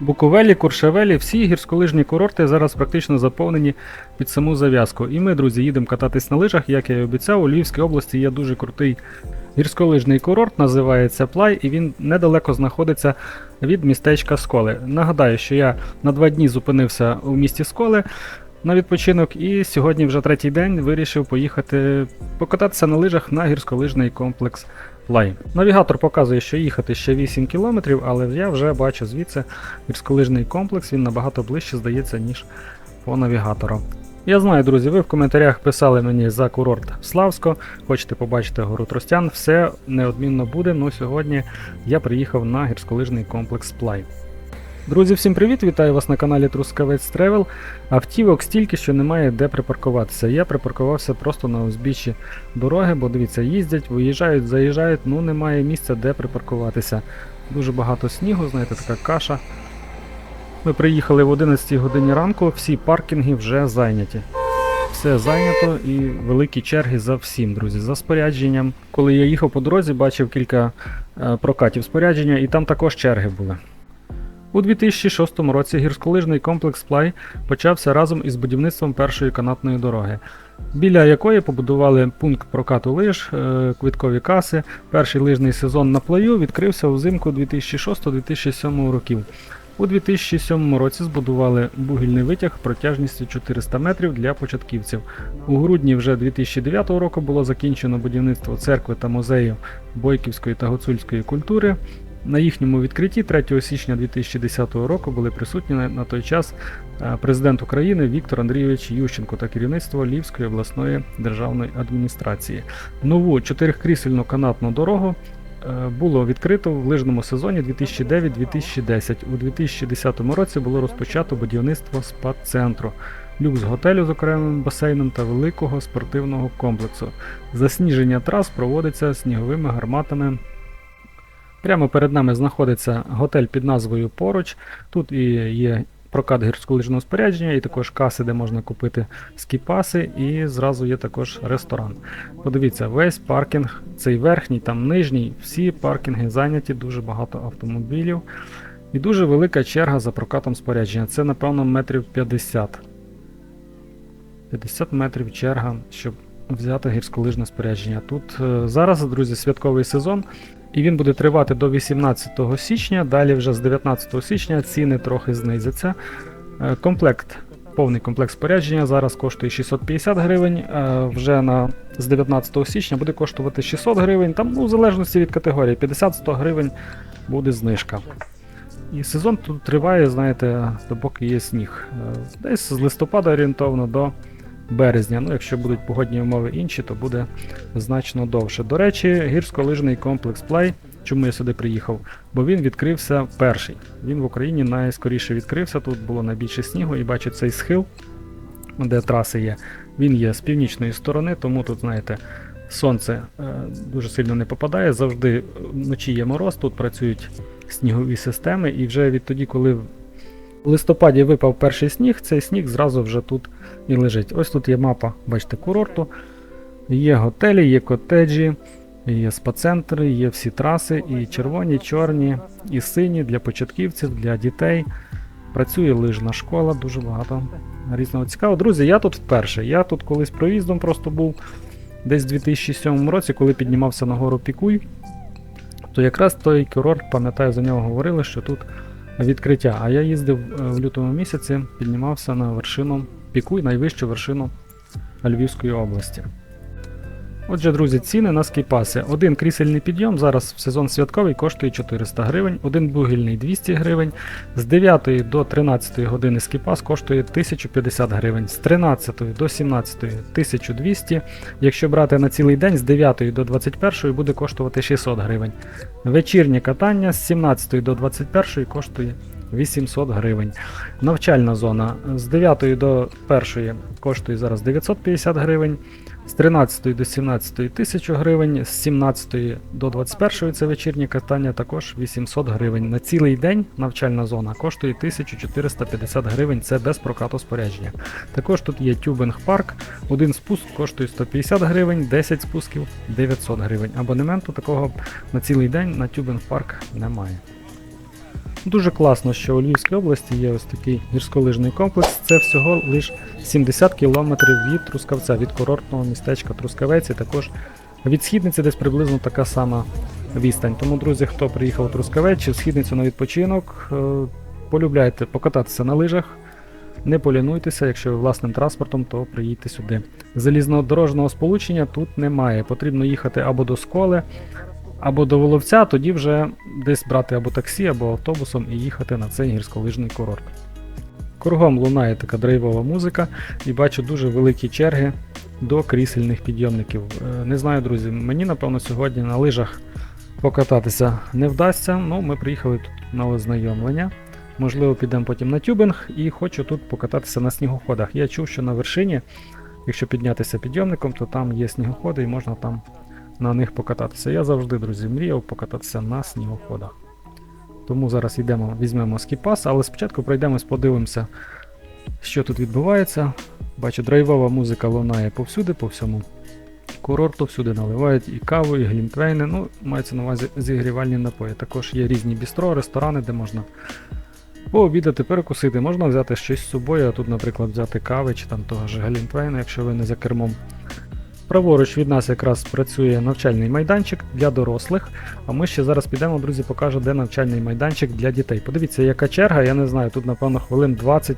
Буковелі, Куршевелі, всі гірськолижні курорти зараз практично заповнені під саму зав'язку. І ми, друзі, їдемо кататись на лижах. Як я і обіцяв, у Львівській області є дуже крутий гірськолижний курорт, називається Плай, і він недалеко знаходиться від містечка Сколи. Нагадаю, що я на два дні зупинився у місті Сколи на відпочинок, і сьогодні вже третій день вирішив поїхати покататися на лижах на гірськолижний комплекс Плай. Навігатор показує, що їхати ще 8 кілометрів, але я вже бачу звідси гірськолижний комплекс, він набагато ближче здається, ніж по навігатору. Я знаю, друзі, ви в коментарях писали мені за курорт Славсько, хочете побачити гору Тростян, все неодмінно буде. Ну сьогодні я приїхав на гірськолижний комплекс Плай. Друзі, всім привіт! Вітаю вас на каналі Трускавець Тревел. Автівок стільки, що немає де припаркуватися. Я припаркувався просто на узбіччі дороги, бо дивіться, їздять, виїжджають, заїжджають, ну немає місця де припаркуватися. Дуже багато снігу, знаєте, така каша. Ми приїхали в 11 годині ранку, всі паркінги вже зайняті. Все зайнято і великі черги за всім, друзі, за спорядженням. Коли я їхав по дорозі, бачив кілька е, прокатів спорядження, і там також черги були. У 2006 році гірськолижний комплекс Плай почався разом із будівництвом першої канатної дороги, біля якої побудували пункт прокату лиж, е, квиткові каси. Перший лижний сезон на плаю відкрився взимку 2006-2007 років. У 2007 році збудували бугільний витяг протяжністю 400 метрів для початківців. У грудні вже 2009 року було закінчено будівництво церкви та музею бойківської та гуцульської культури. На їхньому відкритті 3 січня 2010 року були присутні на, той час е, президент України Віктор Андрійович Ющенко та керівництво Львівської обласної державної адміністрації. Нову чотирикрісельну канатну дорогу е, було відкрито в лижному сезоні 2009-2010. У 2010 році було розпочато будівництво спа-центру, люкс готелю з окремим басейном та великого спортивного комплексу. Засніження трас проводиться сніговими гарматами. Прямо перед нами знаходиться готель під назвою Поруч. Тут і є прокат гірськолижного спорядження, і також каси, де можна купити скіпаси, і зразу є також ресторан. Подивіться, весь паркінг, цей верхній, там нижній, всі паркінги зайняті, дуже багато автомобілів. І дуже велика черга за прокатом спорядження. Це, напевно, метрів 50. 50 метрів черга, щоб взяти гірськолижне спорядження. Тут е, зараз, друзі, святковий сезон. І він буде тривати до 18 січня. Далі вже з 19 січня ціни трохи знизяться. Е, Комплект, повний комплект спорядження зараз коштує 650 гривень. е, Вже на, з 19 січня буде коштувати 600 гривень. Там, ну, в залежності від категорії, 50-100 гривень буде знижка. І сезон тут триває, знаєте, допоки є сніг. Е, Десь з листопада орієнтовно до березня. Ну, якщо будуть погодні умови інші, то буде значно довше. До речі, гірськолижний комплекс Play. Чому я сюди приїхав? Бо він відкрився перший. Він в Україні найскоріше відкрився. Тут було найбільше снігу, і бачу цей схил, де траси є. Він є з північної сторони, тому тут, знаєте, сонце е, дуже сильно не попадає. Завжди вночі є мороз, тут працюють снігові системи, і вже відтоді, коли листопаді випав перший сніг, цей сніг зразу вже тут і лежить. Ось тут є мапа, бачите, курорту. Є готелі, є котеджі, є спа-центри, є всі траси, і червоні, чорні, і сині для початківців, для дітей. Працює лижна школа, дуже багато різного цікавого. Друзі, я тут вперше. Я тут колись проїздом просто був десь у 2007 році, коли піднімався на гору Пікуй. То якраз той курорт, пам'ятаю, за нього говорили, що тут відкриття. А я їздив е, в лютому місяці, піднімався на вершину Пікуй, найвищу вершину Львівської області. Отже, друзі, ціни на скіпаси. Один крісельний підйом зараз в сезон святковий коштує 400 гривень, один бугільний 200 гривень. З 9 до 13 години скіпас коштує 1050 гривень, з 13 до 17 1200. Якщо брати на цілий день, з 9 до 21 буде коштувати 600 гривень. Вечірнє катання з 17 до 21 коштує 800 гривень. Навчальна зона з 9 до 1 коштує зараз 950 гривень. З 13 до 17 1000 гривень, з 17 до 21 це вечірнє катання також 800 гривень. На цілий день навчальна зона коштує 1450 гривень, це без прокату спорядження. Також тут є тюбинг парк, один спуск коштує 150 гривень, 10 спусків 900 гривень. Абонементу такого на цілий день на тюбинг парк немає. Дуже класно, що у Львівській області є ось такий гірськолижний комплекс. Це всього лише 70 кілометрів від Трускавця, від курортного містечка Трускавець, і також від східниці десь приблизно така сама відстань. Тому, друзі, хто приїхав у Трускавець чи в східницю на відпочинок, е, полюбляйте покататися на лижах. Не полінуйтеся, якщо ви власним транспортом, то приїдьте сюди. Залізнодорожного сполучення тут немає. Потрібно їхати або до сколи, або до Воловця, тоді вже десь брати або таксі, або автобусом і їхати на цей гірськолижний курорт. Кругом лунає така драйвова музика, і бачу дуже великі черги до крісельних підйомників. Е, Не знаю, друзі, мені напевно сьогодні на лижах покататися не вдасться. Ну, ми приїхали тут на ознайомлення. Можливо, підемо потім на тюбинг і хочу тут покататися на снігоходах. Я чув, що на вершині, якщо піднятися підйомником, то там є снігоходи і можна там на них покататися. Я завжди, друзі, мріяв покататися на снігоходах. Тому зараз йдемо, візьмемо скіпас, але спочатку пройдемось, подивимося, що тут відбувається. Бачу, драйвова музика лунає повсюди, по всьому курорту, всюди наливають і каву, і глінтвейни. Ну, мається на увазі зігрівальні напої. Також є різні бістро, ресторани, де можна пообідати, перекусити. Можна взяти щось з собою, а тут, наприклад, взяти кави чи там того ж глінтвейна, якщо ви не за кермом. Праворуч від нас якраз працює навчальний майданчик для дорослих. А ми ще зараз підемо, друзі, покажу, де навчальний майданчик для дітей. Подивіться, яка черга, я не знаю, тут, напевно, хвилин 20,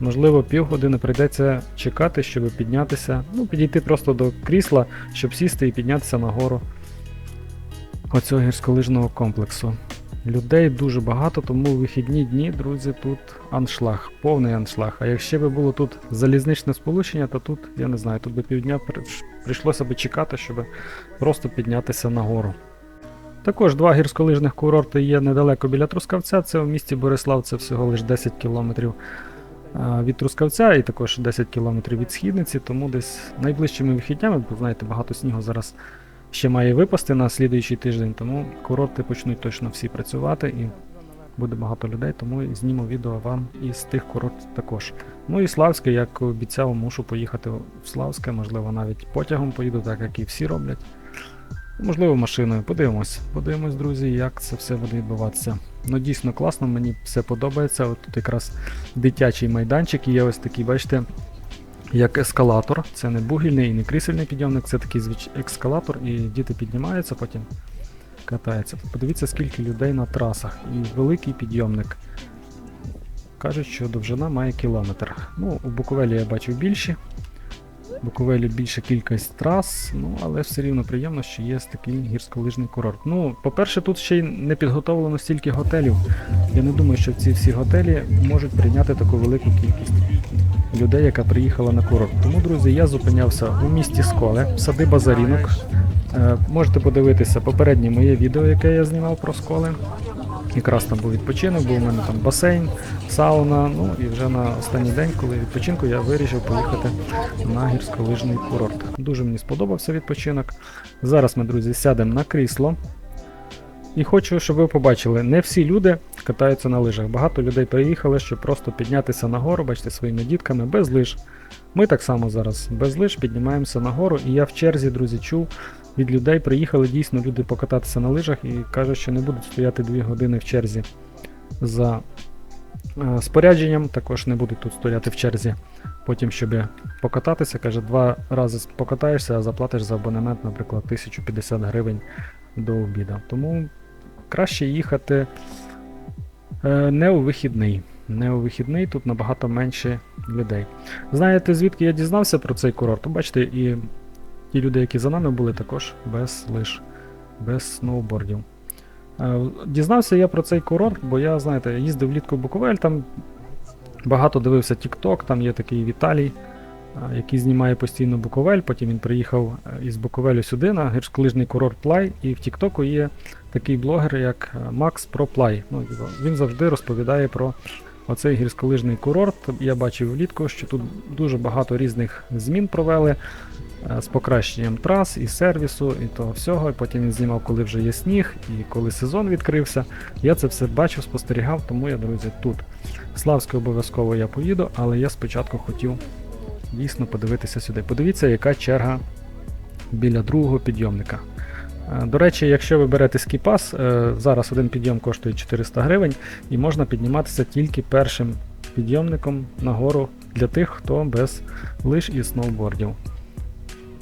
можливо, півгодини прийдеться чекати, щоб піднятися. Ну, підійти просто до крісла, щоб сісти і піднятися нагору оцього гірськолижного комплексу. Людей дуже багато, тому у вихідні дні, друзі, тут аншлаг, повний аншлаг. А якщо би було тут залізничне сполучення, то тут, я не знаю, тут би півдня прийшлося би чекати, щоб просто піднятися нагору. Також два гірськолижних курорти є недалеко біля Трускавця. Це в місті Борислав, це всього лише 10 кілометрів від Трускавця і також 10 кілометрів від Східниці, тому десь найближчими вихіднями, бо знаєте, багато снігу зараз ще має випасти на слідуючий тиждень, тому курорти почнуть точно всі працювати і буде багато людей, тому зніму відео вам із тих курортів також. Ну і Славське, як обіцяв, мушу поїхати в Славське, можливо, навіть потягом поїду, так як і всі роблять. Можливо, машиною. Подивимось. Подивимось, друзі, як це все буде відбуватися. Ну, дійсно класно, мені все подобається. От тут якраз дитячий майданчик, і є ось такий, бачите, як ескалатор. Це не бугільний і не крісельний підйомник, це такий ескалатор, і діти піднімаються, потім катаються. Подивіться, скільки людей на трасах. І великий підйомник. Кажуть, що довжина має кілометр. Ну, у Буковелі я бачив більші. Буковелі більша кількість трас, ну але все рівно приємно, що є такий гірськолижний курорт. Ну, по-перше, тут ще й не підготовлено стільки готелів. Я не думаю, що ці всі готелі можуть прийняти таку велику кількість людей, яка приїхала на курорт. Тому, друзі, я зупинявся у місті Сколе, садиба Зарінок. Е, можете подивитися попереднє моє відео, яке я знімав про сколи. Якраз там був відпочинок, був у мене там басейн, сауна. Ну і вже на останній день, коли відпочинку, я вирішив поїхати на гірськолижний курорт. Дуже мені сподобався відпочинок. Зараз ми, друзі, сядемо на крісло. І хочу, щоб ви побачили, не всі люди катаються на лижах. Багато людей приїхали, щоб просто піднятися нагору, бачите, своїми дітками без лиж. Ми так само зараз без лиж піднімаємося нагору. І я в черзі, друзі, чув від людей, приїхали дійсно люди покататися на лижах і кажуть, що не будуть стояти 2 години в черзі за е, спорядженням, також не будуть тут стояти в черзі. Потім, щоб покататися, каже, два рази покатаєшся, а заплатиш за абонемент, наприклад, 1050 гривень до обіду. Тому краще їхати е, не у вихідний. Не у вихідний, тут набагато менше людей. Знаєте, звідки я дізнався про цей курорт? Бачите, і ті люди, які за нами були, також без лиж, без сноубордів. Е, Дізнався я про цей курорт, бо я, знаєте, їздив влітку в Буковель, там багато дивився TikTok, там є такий Віталій, е, який знімає постійно Буковель. Потім він приїхав е, із Буковелю сюди на гірськолижний курорт Плай, і в TikTok є такий блогер, як Макс Про Плай. Ну, він завжди розповідає про оцей гірськолижний курорт. Я бачив влітку, що тут дуже багато різних змін провели з покращенням трас і сервісу, і того всього. І потім він знімав, коли вже є сніг, і коли сезон відкрився. Я це все бачив, спостерігав, тому я, друзі, тут. В Славське обов'язково я поїду, але я спочатку хотів дійсно подивитися сюди. Подивіться, яка черга біля другого підйомника. Е, До речі, якщо ви берете скіпас, е, зараз один підйом коштує 400 гривень і можна підніматися тільки першим підйомником нагору для тих, хто без лиш і сноубордів.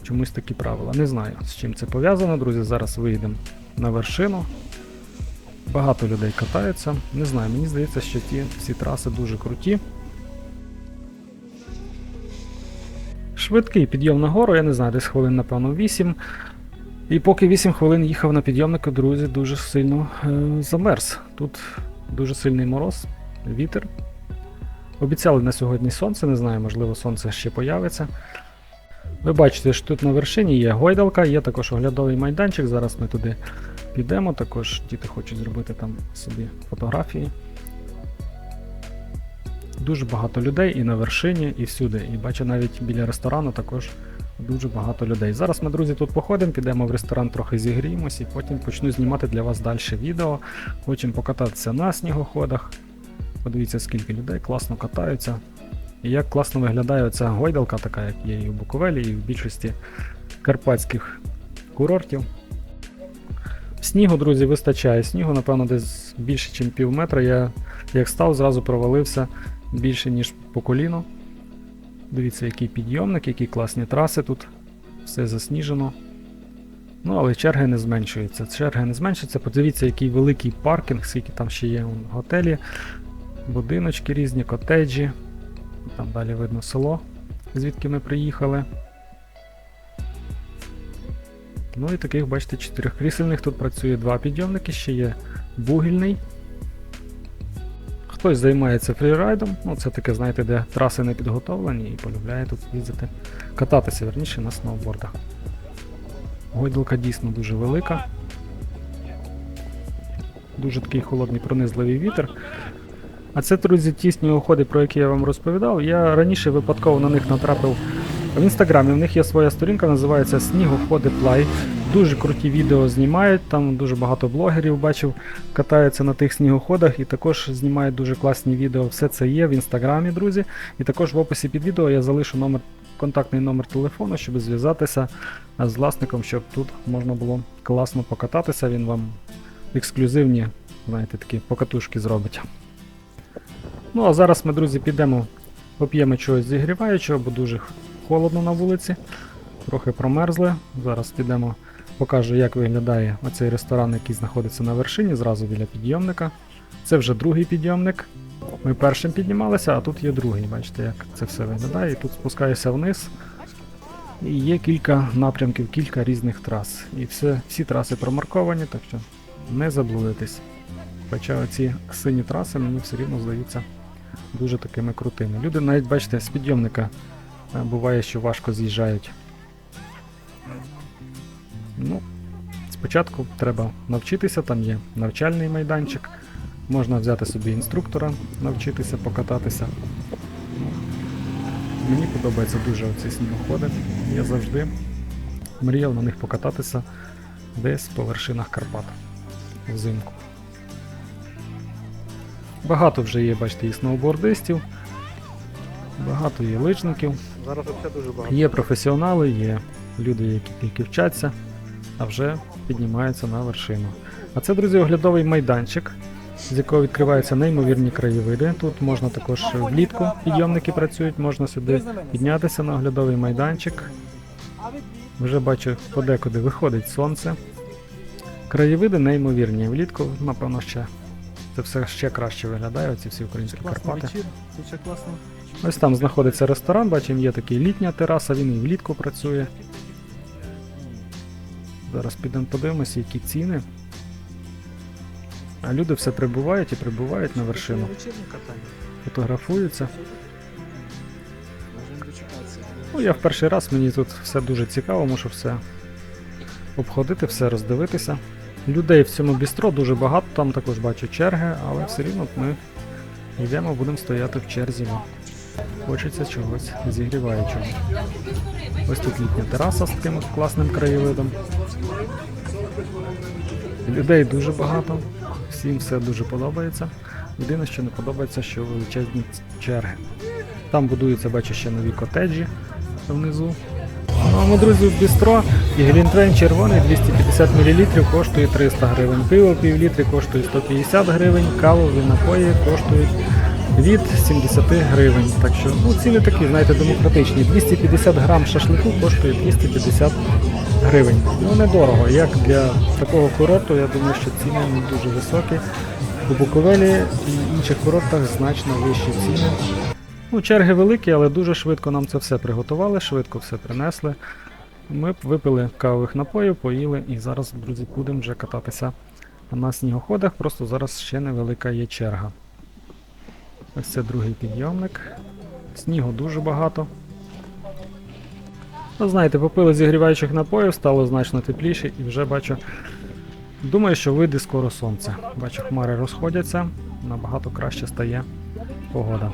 Чомусь такі правила. Не знаю, з чим це пов'язано, друзі. Зараз вийдемо на вершину. Багато людей катаються. Не знаю, мені здається, що ті всі траси дуже круті. Швидкий підйом на гору, я не знаю, десь хвилин, напевно, 8. І поки 8 хвилин їхав на підйомнику, друзі, дуже сильно е, замерз. Тут дуже сильний мороз, вітер. Обіцяли на сьогодні сонце, не знаю, можливо, сонце ще появиться. Ви бачите, що тут на вершині є гойдалка, є також оглядовий майданчик. Зараз ми туди підемо. Також діти хочуть зробити там собі фотографії. Дуже багато людей і на вершині, і всюди. І бачу навіть біля ресторану також дуже багато людей. Зараз ми, друзі, тут походимо, підемо в ресторан, трохи зігріємось і потім почну знімати для вас далі відео. Хочемо покататися на снігоходах. Подивіться, скільки людей класно катаються. І як класно виглядає оця гойдалка, така, як є і в Буковелі, і в більшості карпатських курортів. Снігу, друзі, вистачає. Снігу, напевно, десь більше, ніж пів метра. Я як став, зразу провалився більше, ніж по коліно. Дивіться, який підйомник, які класні траси тут. Все засніжено. Ну, але черги не зменшуються. Черги не зменшуються. Подивіться, який великий паркінг, скільки там ще є готелі, будиночки різні, котеджі. Там далі видно село, звідки ми приїхали. Ну і таких, бачите, чотирьохкрісельних тут працює два підйомники, ще є вугільний. Хтось займається фрірайдом, ну це таке, знаєте, де траси не підготовлені і полюбляє тут їздити, кататися верніше на сноубордах. Гойдалка дійсно дуже велика. Дуже такий холодний пронизливий вітер. А це, друзі, ті снігоходи, про які я вам розповідав. Я раніше випадково на них натрапив в інстаграмі. В них є своя сторінка, називається Снігоходи Плай. Дуже круті відео знімають, там дуже багато блогерів бачив, катаються на тих снігоходах і також знімають дуже класні відео. Все це є в інстаграмі, друзі. І також в описі під відео я залишу номер, контактний номер телефону, щоб зв'язатися з власником, щоб тут можна було класно покататися. Він вам ексклюзивні, знаєте, такі покатушки зробить. Ну а зараз ми, друзі, підемо, поп'ємо чогось зігріваючого, бо дуже холодно на вулиці. Трохи промерзли. Зараз підемо, покажу, як виглядає оцей ресторан, який знаходиться на вершині, зразу біля підйомника. Це вже другий підйомник. Ми першим піднімалися, а тут є другий. Бачите, як це все виглядає. І тут спускаюся вниз. І є кілька напрямків, кілька різних трас. І все, всі траси промарковані, так що не заблудитесь. Хоча оці сині траси мені все рівно здаються дуже такими крутими. Люди навіть, бачите, з підйомника е, буває, що важко з'їжджають. Ну, спочатку треба навчитися, там є навчальний майданчик. Можна взяти собі інструктора, навчитися покататися. Ну, мені подобається дуже оці снігоходи. Я завжди мріяв на них покататися десь по вершинах Карпат взимку. Багато вже є, бачите, і сноубордистів, багато є лижників. Зараз дуже багато. Є професіонали, є люди, які тільки вчаться, а вже піднімаються на вершину. А це, друзі, оглядовий майданчик, з якого відкриваються неймовірні краєвиди. Тут можна також влітку підйомники працюють, можна сюди піднятися на оглядовий майданчик. Вже бачу, подекуди виходить сонце. Краєвиди неймовірні. Влітку, напевно, ще це все ще краще виглядає, оці всі українські Класний Карпати. вечір, тут ще класно. Ось там знаходиться ресторан, бачимо, є такий літня тераса, він і влітку працює. Зараз підемо подивимося, які ціни. А люди все прибувають і прибувають на вершину. Фотографуються. Ну, я в перший раз, мені тут все дуже цікаво, мушу все обходити, все роздивитися. Людей в цьому бістро дуже багато, там також бачу черги, але все рівно ми йдемо, будемо стояти в черзі. Хочеться чогось зігріваючого. Ось тут літня тераса з таким класним краєвидом. Людей дуже багато, всім все дуже подобається. Єдине, що не подобається, що величезні черги. Там будуються, бачу, ще нові котеджі внизу. Ну а ми, друзі, в бістро і Глінтвейн червоний 250 мл коштує 300 гривень. Пиво пів літри коштує 150 гривень, кавові напої коштують від 70 гривень. Так що ну, ціни такі, знаєте, демократичні. 250 грам шашлику коштує 250 гривень. Ну недорого. Як для такого курорту, я думаю, що ціни не дуже високі. У Буковелі і інших курортах значно вищі ціни. Ну, черги великі, але дуже швидко нам це все приготували, швидко все принесли. Ми випили кавових напоїв, поїли і зараз, друзі, будемо вже кататися на снігоходах. Просто зараз ще невелика є черга. Ось це другий підйомник. Снігу дуже багато. Ну, знаєте, попили зігріваючих напоїв, стало значно тепліше і вже бачу. Думаю, що вийде скоро сонце. Бачу, хмари розходяться, набагато краще стає погода.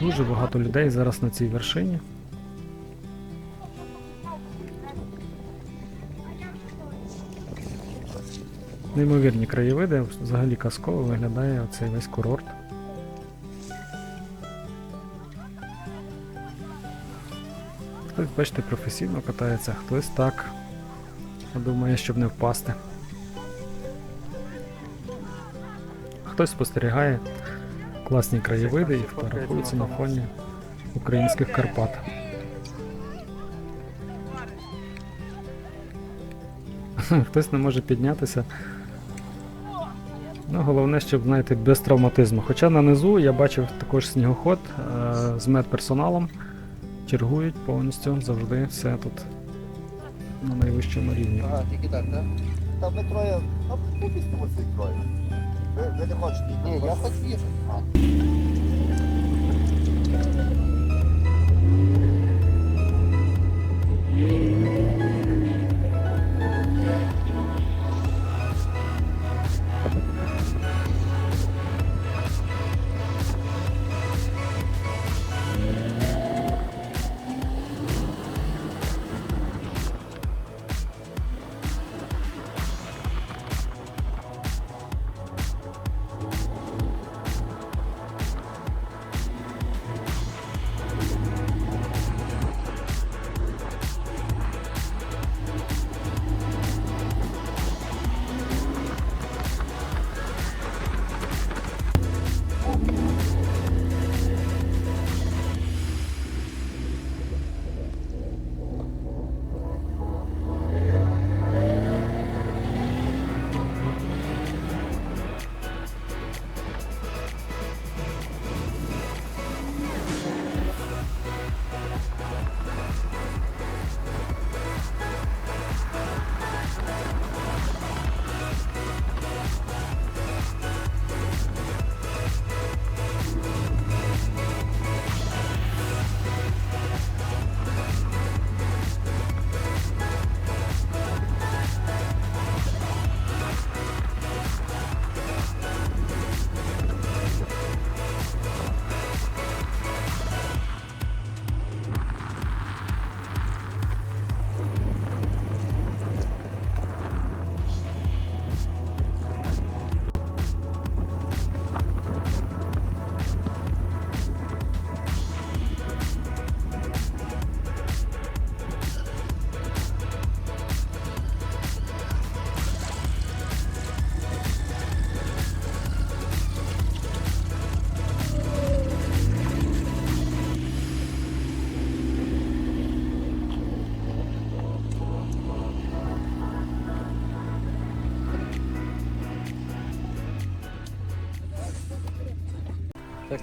Дуже багато людей зараз на цій вершині. Неймовірні краєвиди, взагалі казково виглядає оцей весь курорт. Хтось, бачите, професійно катається, хтось так. Думає, щоб не впасти. Хтось спостерігає класні краєвиди і фотографується на фоні українських Карпат. Хтось не може піднятися. Ну, головне, щоб знаєте, без травматизму. Хоча на низу я бачив також снігоход е- з медперсоналом. Чергують повністю завжди все тут на найвищому рівні. Ага, тільки так, так? Там ми троє, а цих троє. Ви, ви не хочете? Ні, я хочу їхати.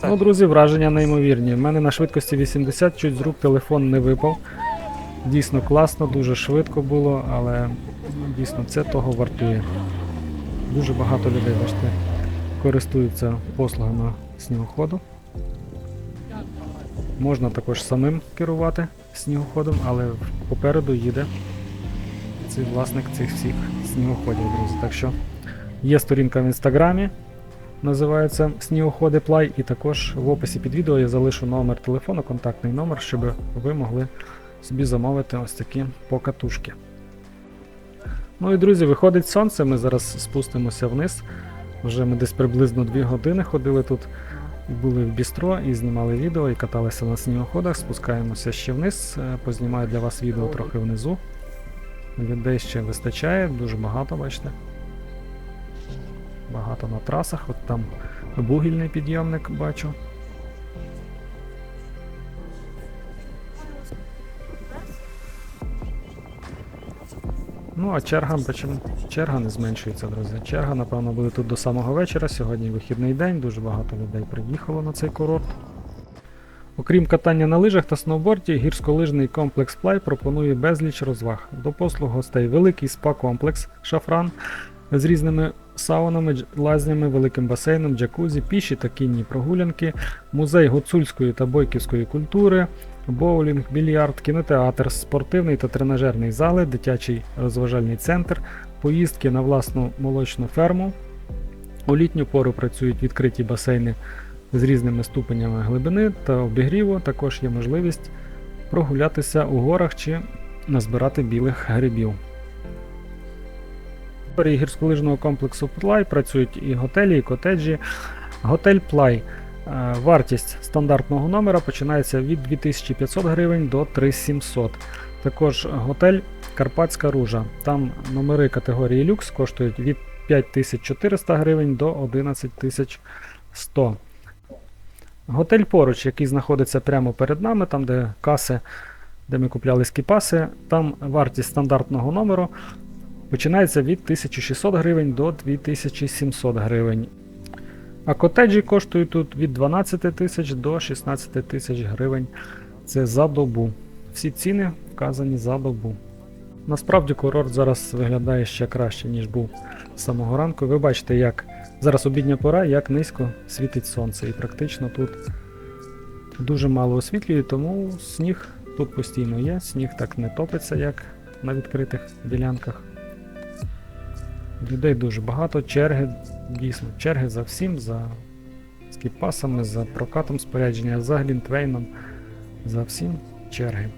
Ну, друзі, враження неймовірні. В мене на швидкості 80 чуть з рук телефон не випав. Дійсно класно, дуже швидко було, але ну, дійсно це того вартує. Дуже багато людей, бачите, користуються послугами снігоходу. Можна також самим керувати снігоходом, але попереду їде цей власник цих всіх снігоходів, друзі. Так що є сторінка в інстаграмі, називається Снігоходи Плай, і також в описі під відео я залишу номер телефону, контактний номер, щоб ви могли собі замовити ось такі покатушки. Ну і друзі, виходить сонце, ми зараз спустимося вниз. Вже ми десь приблизно 2 години ходили тут. були в бістро і знімали відео, і каталися на снігоходах. Спускаємося ще вниз. е, Познімаю для вас відео трохи внизу. Людей ще вистачає, дуже багато, бачите. Багато на трасах. От там вугільний підйомник бачу. Ну, а черга, черга не зменшується, друзі. Черга, напевно, буде тут до самого вечора. Сьогодні вихідний день, дуже багато людей приїхало на цей курорт. Окрім катання на лижах та сноуборді, гірськолижний комплекс Плай пропонує безліч розваг. До послуг гостей великий спа-комплекс Шафран з різними саунами, лазнями, великим басейном, джакузі, піші та кінні прогулянки, музей гуцульської та бойківської культури, боулінг, більярд, кінотеатр, спортивний та тренажерний зали, дитячий розважальний центр, поїздки на власну молочну ферму. У літню пору працюють відкриті басейни з різними ступенями глибини та обігріву. Також є можливість прогулятися у горах чи назбирати білих грибів. Території гірськолижного комплексу Плай працюють і готелі, і котеджі. Готель Плай. Е, Вартість стандартного номера починається від 2500 гривень до 3700. Також готель Карпатська Ружа. Там номери категорії люкс коштують від 5400 гривень до 11100. Готель поруч, який знаходиться прямо перед нами, там де каси, де ми купляли скіпаси, там вартість стандартного номеру починається від 1600 гривень до 2700 гривень. А котеджі коштують тут від 12 тисяч до 16 тисяч гривень. Це за добу. Всі ціни вказані за добу. Насправді курорт зараз виглядає ще краще, ніж був з самого ранку. Ви бачите, як зараз обідня пора, як низько світить сонце. І практично тут дуже мало освітлює, тому сніг тут постійно є. Сніг так не топиться, як на відкритих ділянках. Людей дуже багато, черги, дійсно, черги за всім, за скіпасами, за прокатом спорядження, за глінтвейном, за всім черги.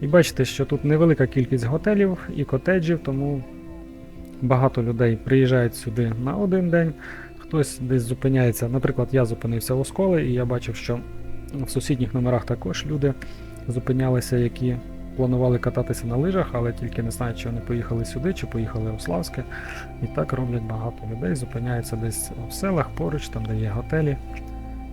І бачите, що тут невелика кількість готелів і котеджів, тому багато людей приїжджають сюди на один день, хтось десь зупиняється. Наприклад, я зупинився в Осколи, і я бачив, що в сусідніх номерах також люди зупинялися, які планували кататися на лижах, але тільки не знають, чи вони поїхали сюди, чи поїхали у Славське. І так роблять багато людей, зупиняються десь в селах поруч, там де є готелі,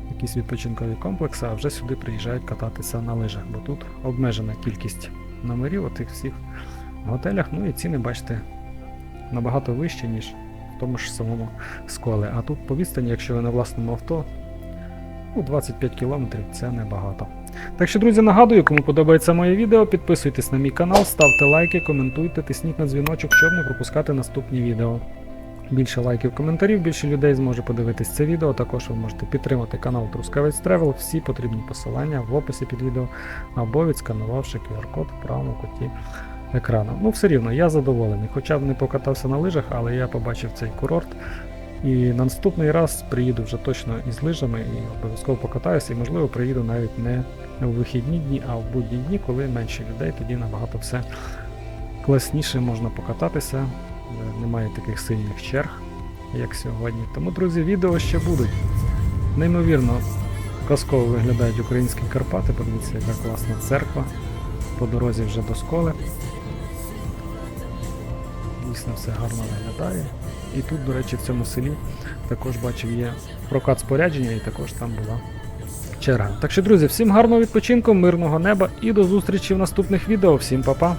якісь відпочинкові комплекси, а вже сюди приїжджають кататися на лижах, бо тут обмежена кількість номерів у тих всіх готелях. Ну і ціни, бачите, набагато вищі, ніж в тому ж самому сколі. А тут по відстані, якщо ви на власному авто, ну, 25 кілометрів це небагато. Так що, друзі, нагадую, кому подобається моє відео, підписуйтесь на мій канал, ставте лайки, коментуйте, тисніть на дзвіночок, щоб не пропускати наступні відео. Більше лайків, коментарів, більше людей зможе подивитись це відео. Також ви можете підтримати канал Трускавець Тревел. Всі потрібні посилання в описі під відео або відсканувавши QR-код в правому куті екрану. Ну, все рівно, я задоволений. Хоча б не покатався на лижах, але я побачив цей курорт. І на наступний раз приїду вже точно із лижами і обов'язково покатаюся, і можливо приїду навіть не у вихідні дні, а в будні дні, коли менше людей, тоді набагато все класніше можна покататися, немає таких сильних черг, як сьогодні. Тому, друзі, відео ще будуть. Неймовірно казково виглядають українські Карпати. Подивіться, яка класна церква по дорозі вже до школи. Дійсно все гарно виглядає. І тут, до речі, в цьому селі також бачив є прокат спорядження, і також там була черга. Так що, друзі, всім гарного відпочинку, мирного неба і до зустрічі в наступних відео. Всім па-па!